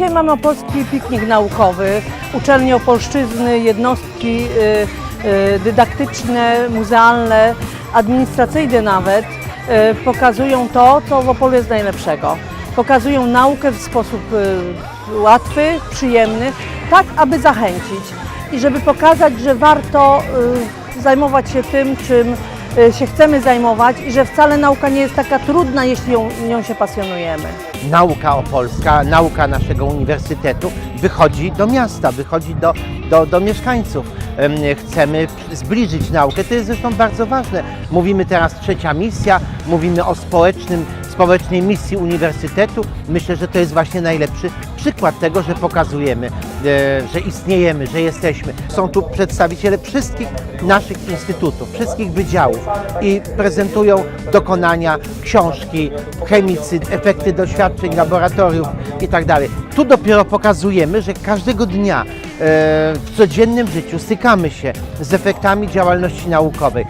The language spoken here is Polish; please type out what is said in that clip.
mamy opolski piknik naukowy, uczelnie opolszczyzny, jednostki y, y, dydaktyczne, muzealne, administracyjne nawet y, pokazują to, co w Opolu jest najlepszego. Pokazują naukę w sposób łatwy, przyjemny, tak aby zachęcić i żeby pokazać, że warto zajmować się tym, czym się chcemy zajmować i że wcale nauka nie jest taka trudna, jeśli ją, nią się pasjonujemy. nauka opolska, nauka naszego uniwersytetu wychodzi do miasta, wychodzi do, do, do mieszkańców. Em, Chcemy zbliżyć naukę, to jest zresztą bardzo ważne. Mówimy teraz trzecia misja, mówimy o społecznym, społecznej misji uniwersytetu. Myślę, że to jest właśnie najlepszy przykład tego, że pokazujemy, e, że istniejemy, że jesteśmy. Są tu przedstawiciele wszystkich naszych instytutów, wszystkich wydziałów i prezentują dokonania, książki, chemicy, efekty doświadczeń, laboratoriów itd. Tu dopiero pokazujemy, że każdego dnia e, w codziennym życiu stykamy się z efektami działalności naukowej.